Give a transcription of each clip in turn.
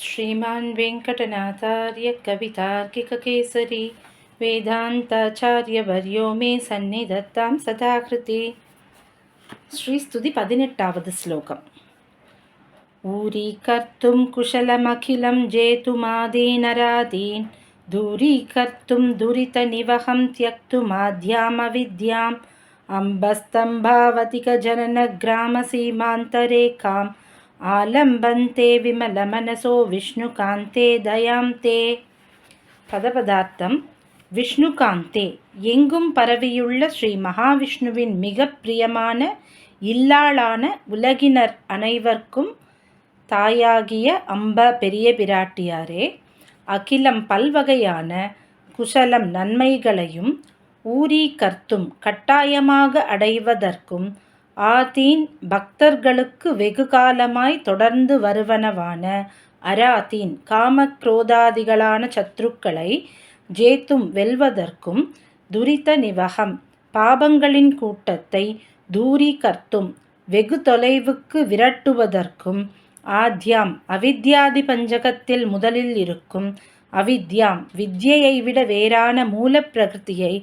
ಶ್ರೀಮಾನ್ ವೆಂಕಟನಾಥಾರ್ಯ ಕವಿತಾರ್ಕಿಕಕೇಸರಿ വേദാന്താചാര്യവര്യോ may സന്നിധത്താം സദാകൃതി ശ്രീസ്തുതി പതിനെട്ടാവത് ശ്ലോകം ഊരീകർത്തും കുശലമഖിലം ജേതുമാദീനരാദീൻ ദൂരീകർത്തും ദുരിതനിവഹം ത്യക്തുമാധ്യാമവിദ്യാം അംബസ്തംഭാവതികജനനഗ്രാമസീമാന്തരേഖാം अम्बस्तम्भावतिकजननग्रामसीमान्तरेखाम् ஆலம்பந்தே விமலமனசோ விஷ்ணுகாந்தே தயாந்தே பதபதார்த்தம் விஷ்ணுகாந்தே எங்கும் பரவியுள்ள ஸ்ரீ மகாவிஷ்ணுவின் மிக பிரியமான இல்லாளான உலகினர் அனைவர்க்கும் தாயாகிய அம்ப பெரிய பிராட்டியாரே அகிலம் பல்வகையான குசலம் நன்மைகளையும் ஊரி கர்த்தும் கட்டாயமாக அடைவதற்கும் ஆதீன் பக்தர்களுக்கு வெகு காலமாய் தொடர்ந்து வருவனவான அராதீன் காமக்ரோதாதிகளான சத்ருக்களை ஜேத்தும் வெல்வதற்கும் துரித நிவகம். பாபங்களின் கூட்டத்தை தூரி கர்த்தும் வெகு தொலைவுக்கு விரட்டுவதற்கும் ஆத்யாம் அவித்யாதி பஞ்சகத்தில் முதலில் இருக்கும் அவித்யாம் வித்யையை விட வேறான மூலப்பிரகிருதியை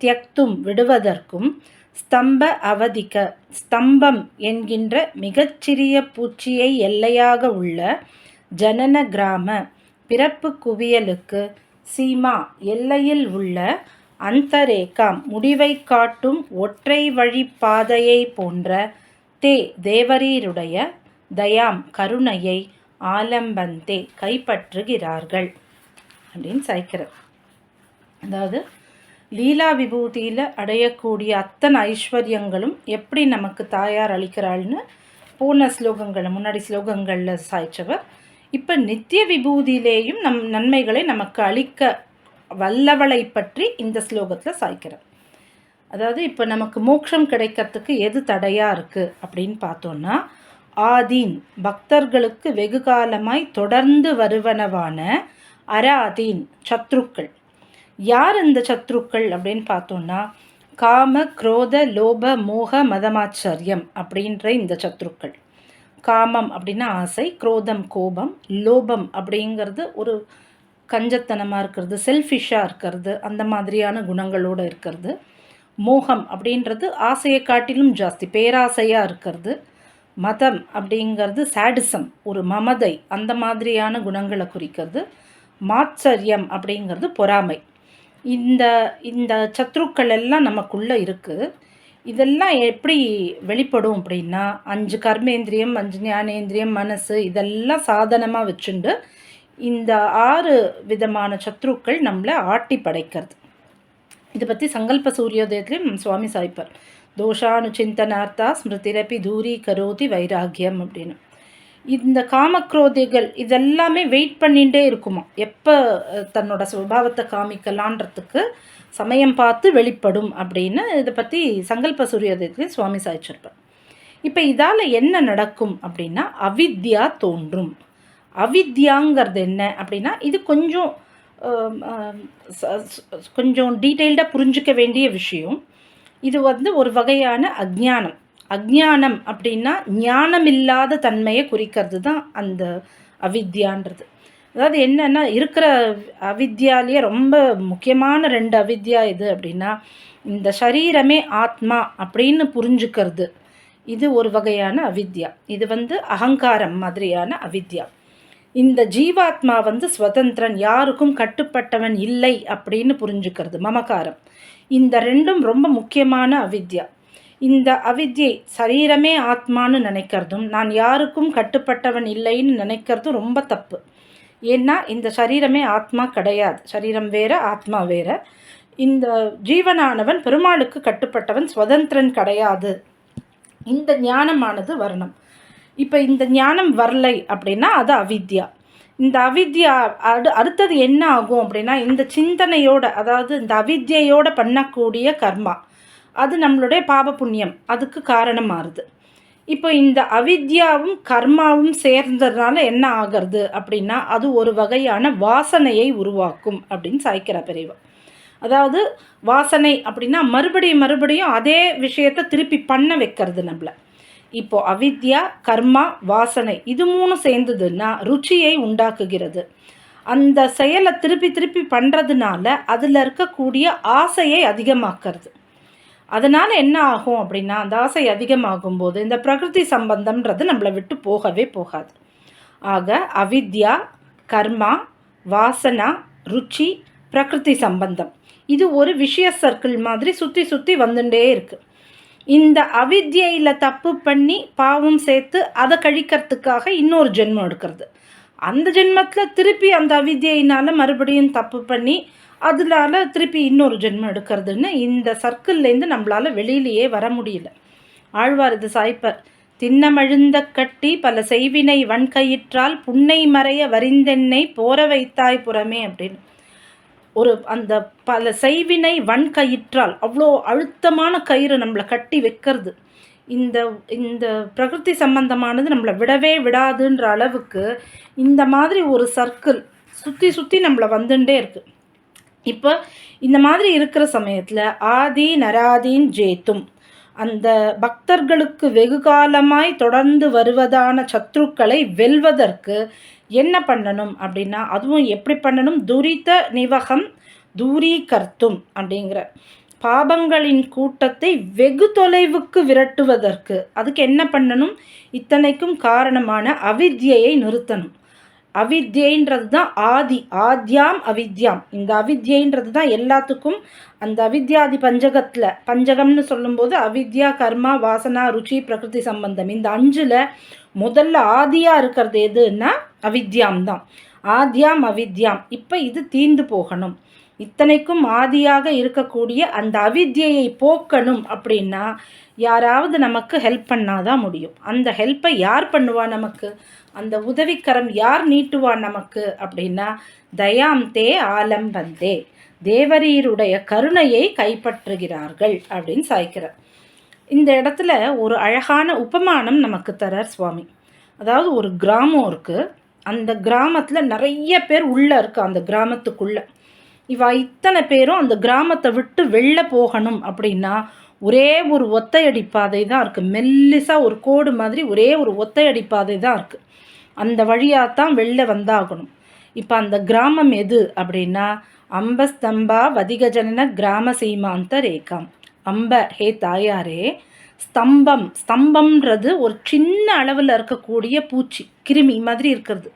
தியக்தும் விடுவதற்கும் ஸ்தம்ப அவதிக்க ஸ்தம்பம் என்கின்ற மிகச்சிறிய பூச்சியை எல்லையாக உள்ள ஜனன கிராம பிறப்பு குவியலுக்கு சீமா எல்லையில் உள்ள அந்தரேகாம் முடிவை காட்டும் ஒற்றை வழி பாதையை போன்ற தே தேவரீருடைய தயாம் கருணையை ஆலம்பந்தே கைப்பற்றுகிறார்கள். அப்படின்னு சாய்க்கிறார் அதாவது லீலா விபூதியில் அடையக்கூடிய அத்தனை ஐஸ்வர்யங்களும் எப்படி நமக்கு தாயார் அளிக்கிறாள்னு போன ஸ்லோகங்களை முன்னாடி ஸ்லோகங்களில் சாய்ச்சவர். இப்போ நித்திய விபூதியிலேயும் நம் நன்மைகளை நமக்கு அளிக்க வல்லவளை பற்றி இந்த ஸ்லோகத்தில் சாய்க்கிறார். அதாவது இப்போ நமக்கு மோட்சம் கிடைக்கிறதுக்கு எது தடையாக இருக்குது அப்படின்னு பார்த்தோன்னா ஆதீன் பக்தர்களுக்கு வெகு காலமாய் தொடர்ந்து வருவனவான அராதீன் சத்ருக்கள். யார் இந்த சத்ருக்கள் அப்படின்னு பார்த்தோன்னா காம குரோத லோப மோக மதமாச்சரியம் அப்படின்ற இந்த சத்ருக்கள். காமம் அப்படின்னா ஆசை குரோதம் கோபம் லோபம் அப்படிங்கிறது ஒரு கஞ்சத்தனமாக இருக்கிறது செல்ஃபிஷாக இருக்கிறது அந்த மாதிரியான குணங்களோடு இருக்கிறது. மோகம் அப்படின்றது ஆசையை காட்டிலும் ஜாஸ்தி பேராசையாக இருக்கிறது. மதம் அப்படிங்கிறது சாடிசம் ஒரு மமதை அந்த மாதிரியான குணங்களை குறிக்கிறது. மாச்சரியம் அப்படிங்கிறது பொறாமை. இந்த இந்த சத்ருக்கள் எல்லாம் நமக்குள்ளே இருக்குது இதெல்லாம் எப்படி வெளிப்படும் அப்படின்னா அஞ்சு கர்மேந்திரியம் அஞ்சு ஞானேந்திரியம் மனசு இதெல்லாம் சாதனமாக வச்சுண்டு இந்த ஆறு விதமான சத்ருக்கள் நம்மளை ஆட்டி படைக்கிறது. இதை பற்றி சங்கல்ப சூரியோதயத்துலேயும் சுவாமி சாய்ப்பார். தோஷானு சிந்தனார்த்தா ஸ்மிருதிரப்பி தூரி கரோதி வைராகியம் அப்படின்னு. இந்த காமக்ரோதிகள் இதெல்லாமே வெயிட் பண்ணிகிட்டே இருக்குமா? எப்போ தன்னோட சுபாவத்தை காமிக்கலான்றதுக்கு சமயம் பார்த்து வெளிப்படும் அப்படின்னு இதை பற்றி சங்கல்ப சூரியோதயத்துலேயும் சுவாமி சாய்ச்சிருப்பார். இப்போ இதால் என்ன நடக்கும் அப்படின்னா அவித்யா தோன்றும். அவித்யாங்கிறது என்ன அப்படின்னா இது கொஞ்சம் கொஞ்சம் டீட்டெயில்டாக புரிஞ்சிக்க வேண்டிய விஷயம். இது வந்து ஒரு வகையான அஜ்ஞானம். அக்ஞானம் அப்படின்னா ஞானம் இல்லாத தன்மையை குறிக்கிறது தான் அந்த அவித்யான்றது. அதாவது என்னென்னா இருக்கிற அவித்யாலேயே ரொம்ப முக்கியமான ரெண்டு அவித்யா இது அப்படின்னா இந்த சரீரமே ஆத்மா அப்படின்னு புரிஞ்சுக்கிறது. இது ஒரு வகையான அவித்யா. இது வந்து அகங்காரம் மாதிரியான அவித்யா. இந்த ஜீவாத்மா வந்து ஸ்வதந்திரன் யாருக்கும் கட்டுப்பட்டவன் இல்லை அப்படின்னு புரிஞ்சுக்கிறது மமகாரம் இந்த ரெண்டும் ரொம்ப முக்கியமான அவித்யா. இந்த அவித்யை சரீரமே ஆத்மான்னு நினைக்கிறதும் நான் யாருக்கும் கட்டுப்பட்டவன் இல்லைன்னு நினைக்கிறதும் ரொம்ப தப்பு. ஏன்னா இந்த சரீரமே ஆத்மா கிடையாது. சரீரம் வேற ஆத்மா வேற. இந்த ஜீவனானவன் பெருமாளுக்கு கட்டுப்பட்டவன் சுதந்திரன் கிடையாது. இந்த ஞானமானது வரணும். இப்போ இந்த ஞானம் வரலை அப்படின்னா அது அவித்யா. இந்த அவித்யா அடு அடுத்தது என்ன ஆகும் அப்படின்னா இந்த சிந்தனையோட அதாவது இந்த அவித்யையோட பண்ணக்கூடிய கர்மா. அது நம்மளுடைய பாப புண்ணியம் அதுக்கு காரணம் மாறுது. இப்போ இந்த அவித்யாவும் கர்மாவும் சேர்ந்ததுனால என்ன ஆகிறது அப்படின்னா அது ஒரு வகையான வாசனையை உருவாக்கும் அப்படின்னு சாய்க்கிற பெரியவா. அதாவது வாசனை அப்படின்னா மறுபடியும் மறுபடியும் அதே விஷயத்தை திருப்பி பண்ண வைக்கிறது நம்மளை. இப்போ அவித்யா கர்மா வாசனை இது மூணும் சேர்ந்ததுன்னா ருச்சியை உண்டாக்குகிறது. அந்த செயலை திருப்பி திருப்பி பண்ணுறதுனால அதில் இருக்கக்கூடிய ஆசையை அதிகமாக்கிறது. அதனால் என்ன ஆகும் அப்படின்னா அந்த ஆசை அதிகமாகும் போது இந்த பிரகிருதி சம்பந்தம்ன்றது நம்மளை விட்டு போகவே போகாது. ஆக அவித்யா கர்மா வாசனா ருச்சி பிரகிருதி சம்பந்தம். இது ஒரு விஷய சர்க்கிள் மாதிரி சுற்றி சுற்றி வந்துட்டே இருக்குது இந்த அவித்யையில் தப்பு பண்ணி பாவம் சேர்த்து அதை கழிக்கிறதுக்காக இன்னொரு ஜென்மம் எடுக்கிறது. அந்த ஜென்மத்தில் திருப்பி அந்த அவித்யினால் மறுபடியும் தப்பு பண்ணி அதனால திருப்பி இன்னொரு ஜென்மம் எடுக்கிறதுன்னு இந்த சர்க்கிள்லேருந்து நம்மளால் வெளியிலேயே வர முடியல. ஆழ்வார் இது சாய்ப்பர் தின்னமழுந்த கட்டி பல செய்வினை வன்கயிற்றால் புன்னை மறைய வரிந்தென்னை போர வைத்தாய் புறமே அப்படின்னு. ஒரு அந்த பல செய்வினை வன்கயிற்றால் அவ்வளோ அழுத்தமான கயிறு நம்மளை கட்டி வைக்கிறது. இந்த இந்த பிரகிருதி சம்பந்தமானது நம்மளை விடவே விடாதுன்ற அளவுக்கு இந்த மாதிரி ஒரு சர்க்கிள் சுற்றி சுற்றி நம்மளை வந்துட்டே இருக்குது இப்போ இந்த மாதிரி இருக்கிற சமயத்தில் ஆதி நராதீன் ஜேத்தும் அந்த பக்தர்களுக்கு வெகு காலமாய் தொடர்ந்து வருவதான சத்ருக்களை வெல்வதற்கு என்ன பண்ணணும் அப்படின்னா அதுவும் எப்படி பண்ணணும்? துரித நிவகம் தூரீகர்த்தும் அப்படிங்கிற பாபங்களின் கூட்டத்தை வெகு தொலைவுக்கு விரட்டுவதற்கு அதுக்கு என்ன பண்ணணும்? இத்தனைக்கும் காரணமான அவித்யை நிறுத்தணும். அவித்யன்றது தான் ஆதி ஆத்யாம் அவித்யாம். இந்த அவித்யன்றது தான் எல்லாத்துக்கும் அந்த அவித்யாதி பஞ்சகத்தில் பஞ்சகம்னு சொல்லும்போது அவித்யா கர்மா வாசனா ருச்சி பிரகிருதி சம்பந்தம். இந்த அஞ்சில் முதல்ல ஆதியாக இருக்கிறது எதுன்னா அவித்யாம் தான் ஆத்யாம் அவித்யாம். இப்போ இது தீந்து போகணும். இத்தனைக்கும் ஆதியாக இருக்கக்கூடிய அந்த அவித்தியையை போக்கணும் அப்படின்னா யாராவது நமக்கு ஹெல்ப் பண்ணாதான் முடியும். அந்த ஹெல்ப்பை யார் பண்ணுவா நமக்கு? அந்த உதவிக்கரம் யார் நீட்டுவா நமக்கு? அப்படின்னா தயாம் தே ஆலம் வந்தே. தேவரீருடைய கருணையை கைப்பற்றுகிறார்கள் அப்படின்னு சாய்க்கிறார். இந்த இடத்துல ஒரு அழகான உபமானம் நமக்கு தரார் சுவாமி. அதாவது ஒரு கிராமம் இருக்குது அந்த கிராமத்தில் நிறைய பேர் உள்ளே இருக்கு அந்த கிராமத்துக்குள்ளே. இவ இத்தனை பேரும் அந்த கிராமத்தை விட்டு வெளில போகணும் அப்படின்னா ஒரே ஒரு ஒத்தையடி பாதை தான் இருக்குது மெல்லிசாக ஒரு கோடு மாதிரி ஒரே ஒரு ஒத்தையடி பாதை தான் இருக்குது அந்த வழியாக தான் வெளில வந்தாகணும். இப்போ அந்த கிராமம் எது அப்படின்னா அம்பஸ்தம்பா வதிகஜனன கிராம சீமாந்த ரேகாம். அம்ப ஹே தாயாரே ஸ்தம்பம். ஸ்தம்பம்ன்றது ஒரு சின்ன அளவில் இருக்கக்கூடிய பூச்சி கிருமி மாதிரி இருக்கிறது.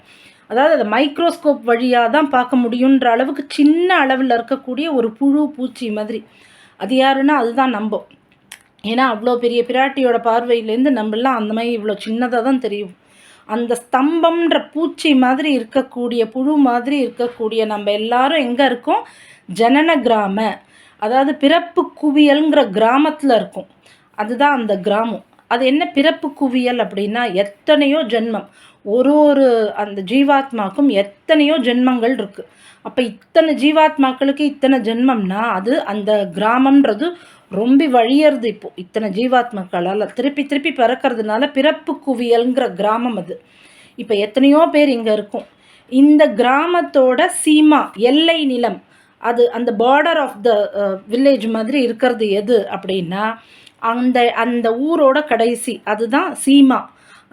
அதாவது அதை மைக்ரோஸ்கோப் வழியாக தான் பார்க்க முடியுன்ற அளவுக்கு சின்ன அளவில் இருக்கக்கூடிய ஒரு புழு பூச்சி மாதிரி. அது யாருன்னா அதுதான் நம்பும் ஏன்னா அவ்வளோ பெரிய பிராட்டியோட பார்வையிலேருந்து நம்மளாம் அந்த மாதிரி இவ்வளோ சின்னதாக தான் தெரியும். அந்த ஸ்தம்பம்ன்ற பூச்சி மாதிரி இருக்கக்கூடிய புழு மாதிரி இருக்கக்கூடிய நம்ம எல்லாரும் எங்கே இருக்கோம்? ஜனன கிராம. அதாவது பிறப்பு குவியல்ங்கிற கிராமத்தில் இருக்கும். அதுதான் அந்த கிராமம். அது என்ன பிறப்பு குவியல் அப்படின்னா எத்தனையோ ஜென்மம். ஒரு ஒரு அந்த ஜீவாத்மாக்கும் எத்தனையோ ஜென்மங்கள் இருக்குது அப்போ இத்தனை ஜீவாத்மாக்களுக்கு இத்தனை ஜென்மம்னா அது அந்த கிராமம்ன்றது ரொம்ப வழியறது இப்போது இத்தனை ஜீவாத்மாக்களால் திருப்பி திருப்பி பிறக்கிறதுனால பிறப்பு குவியல்ங்கிற கிராமம் அது. இப்போ எத்தனையோ பேர் இங்கே இருக்கும். இந்த கிராமத்தோட சீமா எல்லை நிலம் அது அந்த பார்டர் ஆஃப் த வில்லேஜ் மாதிரி இருக்கிறது எது அப்படின்னா அந்த அந்த ஊரோட கடைசி அதுதான் சீமா.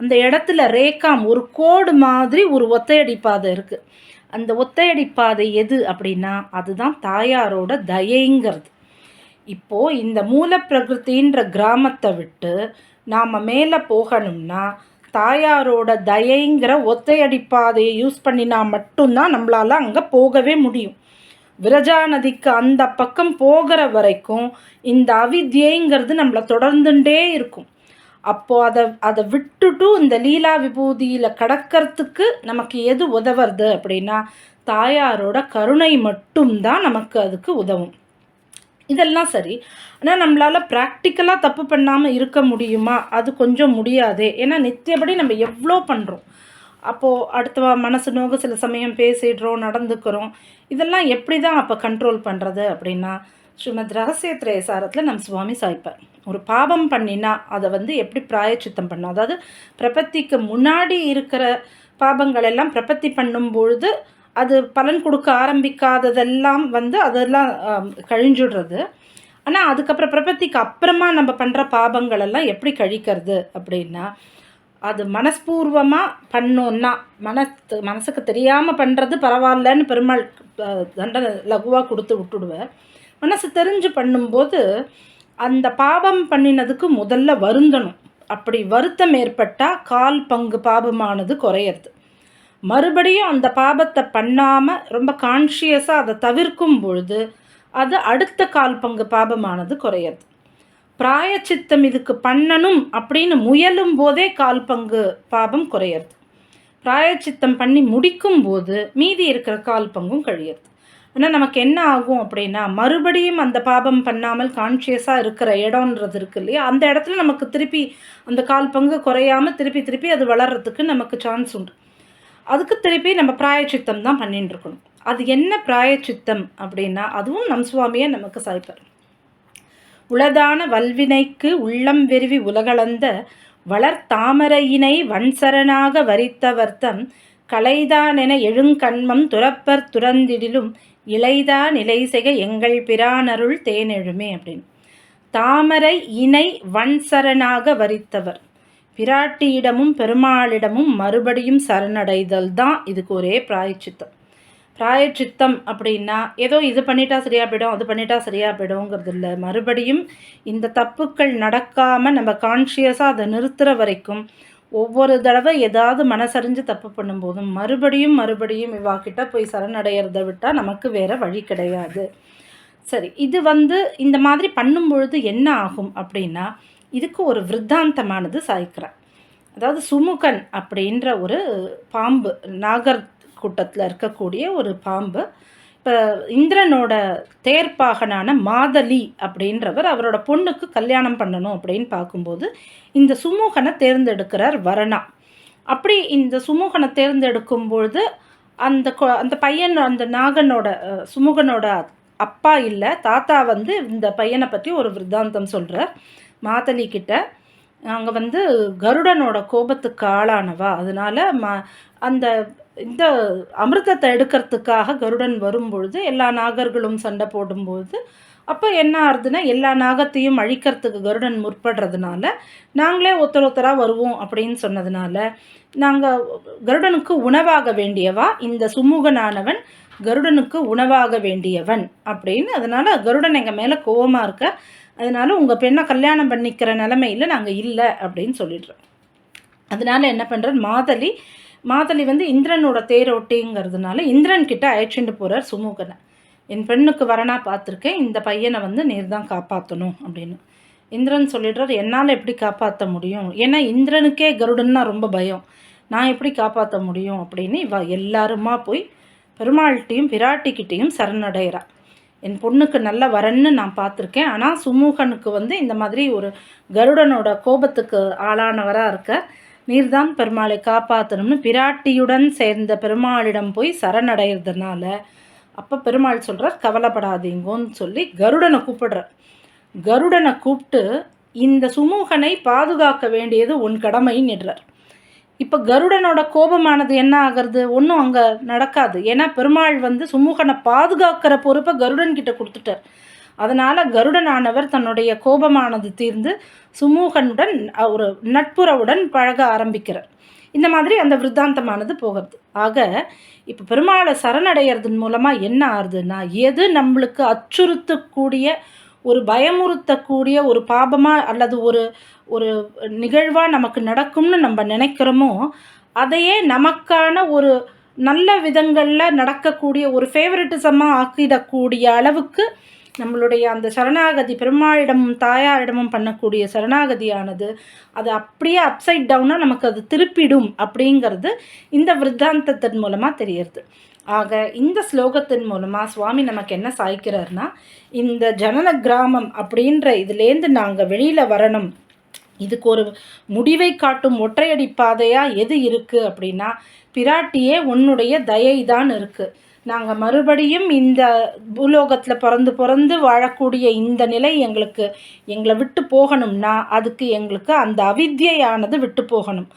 அந்த இடத்துல ரேக்காம் ஒரு கோடு மாதிரி ஒரு ஒத்தையடி பாதை இருக்குது அந்த ஒத்தையடி பாதை எது அப்படின்னா அதுதான் தாயாரோட தயைங்கிறது. இப்போது இந்த மூலப்பிரகிருத்தின்ற கிராமத்தை விட்டு நாம் மேலே போகணும்னா தாயாரோட தயைங்கிற ஒத்தையடி பாதையை யூஸ் பண்ணினா மட்டும்தான் நம்மளால் அங்கே போகவே முடியும். விரஜா நதிக்கு அந்த பக்கம் போகிற வரைக்கும் இந்த அவித்யைங்கிறது நம்மளை தொடர்ந்துட்டே இருக்கும். அப்போது அதை அதை விட்டுட்டு இந்த லீலா விபூதியில் கடக்கிறதுக்கு நமக்கு எது உதவுறது அப்படின்னா தாயாரோட கருணை மட்டும்தான் நமக்கு அதுக்கு உதவும். இதெல்லாம் சரி. ஆனால் நம்மளால் ப்ராக்டிக்கலாக தப்பு பண்ணாமல் இருக்க முடியுமா? அது கொஞ்சம் முடியாது. ஏன்னா நித்தியபடி நம்ம எவ்வளோ பண்ணுறோம் அப்போது அடுத்தவா மனசு நோக்கு சில சமயம் பேசிடுறோம் நடந்துக்கிறோம். இதெல்லாம் எப்படி தான் அப்போ கண்ட்ரோல் பண்ணுறது அப்படின்னா ஸ்ரீமத் ரகசிய திரேசாரத்தில் நம் சுவாமி சாய்ப்பார். ஒரு பாபம் பண்ணினா அதை வந்து எப்படி பிராயச்சித்தம் பண்ணும்? அதாவது பிரபத்திக்கு முன்னாடி இருக்கிற பாபங்கள் எல்லாம் பிரபத்தி பண்ணும் பொழுது அது பலன் கொடுக்க ஆரம்பிக்காததெல்லாம் வந்து அதெல்லாம் கழிஞ்சுடுறது. ஆனால் அதுக்கப்புறம் பிரபத்திக்கு அப்புறமா நம்ம பண்ணுற பாபங்கள் எல்லாம் எப்படி கழிக்கிறது அப்படின்னா அது மனஸ்பூர்வமாக பண்ணோன்னா மனசு மனசுக்கு தெரியாமல் பண்ணுறது பரவாயில்லன்னு பெருமாள் தண்டனை லகுவாக கொடுத்து விட்டுடுவேன் மனசு தெரிஞ்சு பண்ணும்போது அந்த பாபம் பண்ணினதுக்கு முதல்ல வருந்தணும். அப்படி வருத்தம் ஏற்பட்டால் கால் பங்கு பாபமானது குறையிறது. மறுபடியும் அந்த பாபத்தை பண்ணாமல் ரொம்ப கான்ஷியஸாக அதை தவிர்க்கும் பொழுது அது அடுத்த கால் பங்கு பாபமானது குறையிறது. பிராயச்சித்தம் இதுக்கு பண்ணணும் அப்படின்னு முயலும் போதே கால் பங்கு பாபம் குறையிறது. பிராயச்சித்தம் பண்ணி முடிக்கும் போது மீதி இருக்கிற கால் பங்கும் கழியிறது. ஆனால் நமக்கு என்ன ஆகும் அப்படின்னா மறுபடியும் அந்த பாபம் பண்ணாமல் கான்ஷியஸாக இருக்கிற இடம்ன்றது இருக்கு இல்லையா? அந்த இடத்துல நமக்கு திருப்பி அந்த கால் பங்கு குறையாமல் திருப்பி திருப்பி அது வளர்கிறதுக்கு நமக்கு சான்ஸ் உண்டு. அதுக்கு திருப்பி நம்ம பிராயச்சித்தம் தான் பண்ணிட்டு இருக்கணும். அது என்ன பிராயச்சித்தம் அப்படின்னா அதுவும் நம் சுவாமியே நமக்கு சாய்ப்பார். உளதான வல்வினைக்கு உள்ளம் வெறிவி உலகளந்த வளர்த்தாமரையினை வன்சரனாக வரித்தவர்த்தம் கலைதானென எழுங்கண்மம் துறப்பர் துறந்திடிலும் இளைதா நிலை செக எங்கள் பிரானருள் தேனெழுமே அப்படின்னு. தாமரை இணை வன்சரணாக வரித்தவர். பிராட்டியிடமும் பெருமாளிடமும் மறுபடியும் சரணடைதல் தான் இதுக்கு ஒரே பிராயச்சித்தம். பிராயச்சித்தம் அப்படின்னா ஏதோ இது பண்ணிட்டா சரியா போயிடும் அது பண்ணிட்டா சரியா போயிடுங்கிறது இல்லை. மறுபடியும் இந்த தப்புக்கள் நடக்காமல் நம்ம கான்ஷியஸாக அதை நிறுத்துகிற வரைக்கும் ஒவ்வொரு தடவை ஏதாவது மனசறிஞ்சு தப்பு பண்ணும்போதும் மறுபடியும் மறுபடியும் இவாக்கிட்ட போய் சரணடைகிறத விட்டால் நமக்கு வேறு வழி கிடையாது. சரி இது வந்து இந்த மாதிரி பண்ணும் பொழுது என்ன ஆகும் அப்படின்னா இதுக்கு ஒரு விருத்தாந்தமானது சாய்க்கிறார் அதாவது சுமுகன் அப்படின்ற ஒரு பாம்பு நாகர் கூட்டத்தில் இருக்கக்கூடிய ஒரு பாம்பு இப்போ இந்திரனோட தேர்ப்பாகனான மாதலி அப்படின்றவர் அவரோட பொண்ணுக்கு கல்யாணம் பண்ணணும் அப்படின்னு பார்க்கும்போது இந்த சுமூகனை தேர்ந்தெடுக்கிறார் வரணா. அப்படி இந்த சுமூகனை தேர்ந்தெடுக்கும் பொழுது அந்த அந்த பையன் அந்த நாகனோட சுமூகனோட அப்பா இல்லை தாத்தா வந்து இந்த பையனை பற்றி ஒரு விருத்தாந்தம் சொல்கிறார் மாதலி கிட்ட அங்கே வந்து கருடனோட கோபத்துக்கு ஆளானவா? அதனால் ம அந்த இந்த அமிர்தத்தை எடுக்கிறதுக்காக கருடன் வரும்பொழுது எல்லா நாகர்களும் சண்டை போடும்பொழுது அப்போ என்ன ஆகுதுன்னா எல்லா நாகத்தையும் அழிக்கிறதுக்கு கருடன் முற்படுறதுனால நாங்களே ஒருத்தர் ஒருத்தராக வருவோம் அப்படின்னு சொன்னதுனால நாங்கள் கருடனுக்கு உணவாக வேண்டியவா? இந்த சுமூகனானவன் கருடனுக்கு உணவாக வேண்டியவன் அப்படின்னு. அதனால் கருடன் எங்கள் மேலே கோவமாக இருக்க அதனால் உங்கள் பெண்ணை கல்யாணம் பண்ணிக்கிற நிலமையில் நாங்கள் இல்லை அப்படின்னு சொல்லிடுறோம். அதனால என்ன பண்ணுறார் மாதலி மாதலி வந்து இந்திரனோட தேரோட்டிங்கிறதுனால இந்திரன் கிட்ட அழைச்சிட்டு போகிறார் சுமூகனை. என் பெண்ணுக்கு வரனா பார்த்துருக்கேன் இந்த பையனை வந்து நீர் தான் காப்பாற்றணும் அப்படின்னு. இந்திரன் சொல்லிடுறார் என்னால் எப்படி காப்பாற்ற முடியும்? ஏன்னா இந்திரனுக்கே கருடன்னா ரொம்ப பயம். நான் எப்படி காப்பாற்ற முடியும்? அப்படின்னு இவ எல்லாருமா போய் பெருமாள்கிட்டையும் பிராட்டிக்கிட்டேயும் சரணடைகிறா என் பொண்ணுக்கு நல்ல வரன்னு நான் பார்த்துருக்கேன். ஆனால் சுமூகனுக்கு வந்து இந்த மாதிரி ஒரு கருடனோட கோபத்துக்கு ஆளானவராக இருக்க. நீர்தான் பெருமாளை காப்பாற்றணும்னு பிராட்டியுடன் சேர்ந்த பெருமாளிடம் போய் சரணடைகிறதுனால அப்போ பெருமாள் சொல்கிறார் கவலைப்படாதீங்கோன்னு சொல்லி கருடனை கூப்பிடுறார். கருடனை கூப்பிட்டு இந்த சுமூகனை பாதுகாக்க வேண்டியது உன் கடமைன்னுடுறார் இப்போ கருடனோட கோபமானது என்ன ஆகிறது? ஒன்றும் அங்கே நடக்காது. ஏன்னா பெருமாள் வந்து சுமூகனை பாதுகாக்கிற பொறுப்பை கருடன் கிட்ட கொடுத்துட்டார். அதனால் கருடனானவர் தன்னுடைய கோபமானது தீர்ந்து சுமூகனுடன் ஒரு நட்புறவுடன் பழக ஆரம்பிக்கிறார். இந்த மாதிரி அந்த விருத்தாந்தமானது போகிறது. ஆக இப்போ பெருமாளை சரணடைகிறதன் மூலமாக என்ன ஆறுதுன்னா எது நம்மளுக்கு அச்சுறுத்தக்கூடிய ஒரு பயமுறுத்தக்கூடிய ஒரு பாபமாக அல்லது ஒரு ஒரு நிகழ்வாக நமக்கு நடக்கும்னு நம்ம நினைக்கிறோமோ அதையே நமக்கான ஒரு நல்ல விதங்களில் நடக்கக்கூடிய ஒரு ஃபேவரட்டிசமாக ஆக்கிடக்கூடிய அளவுக்கு நம்மளுடைய அந்த சரணாகதி பெருமாளிடமும் தாயாரிடமும் பண்ணக்கூடிய சரணாகதியானது அது அப்படியே அப்சைட் டவுனாக நமக்கு அது திருப்பிடும் அப்படிங்கிறது இந்த விருத்தாந்தத்தின் மூலமாக தெரியறது. ஆக இந்த ஸ்லோகத்தின் மூலமாக சுவாமி நமக்கு என்ன சாய்க்கிறார்னா இந்த ஜனன கிராமம் அப்படின்ற இதுலேருந்து நாங்கள் வெளியில் வரணும். இதுக்கு ஒரு முடிவை காட்டும் ஒற்றையடி பாதையாக எது இருக்குது அப்படின்னா பிராட்டியே உன்னுடைய தயை தான் இருக்குது நாங்கள் மறுபடியும் இந்த பூலோகத்தில் பிறந்து பிறந்து வாழக்கூடிய இந்த நிலை எங்களுக்கு எங்களை விட்டு போகணும்னா அதுக்கு எங்களுக்கு அந்த அவித்யையானது விட்டு போகணும்.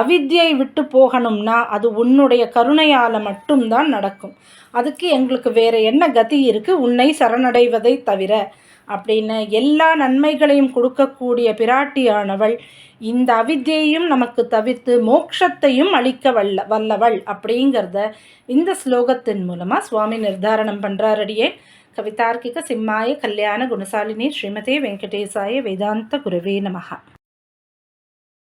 அவித்யை விட்டு போகணும்னா அது உன்னுடைய கருணையால் மட்டும்தான் நடக்கும். அதுக்கு எங்களுக்கு வேறு என்ன கதி இருக்குது உன்னை சரணடைவதை தவிர. அப்படின்னு எல்லா நன்மைகளையும் கொடுக்கக்கூடிய பிராட்டியானவள் இந்த அவித்தியையும் நமக்கு தவிர்த்து மோக்ஷத்தையும் அளிக்க வல்ல வல்லவள் அப்படிங்கிறத இந்த ஸ்லோகத்தின் மூலமாக சுவாமி நிர்தாரணம் பண்ணுறாரடியே கவிதார்க்கிக சிம்மாய கல்யாண குணசாலினி ஸ்ரீமதே வெங்கடேசாய வேதாந்த குருவே நமகா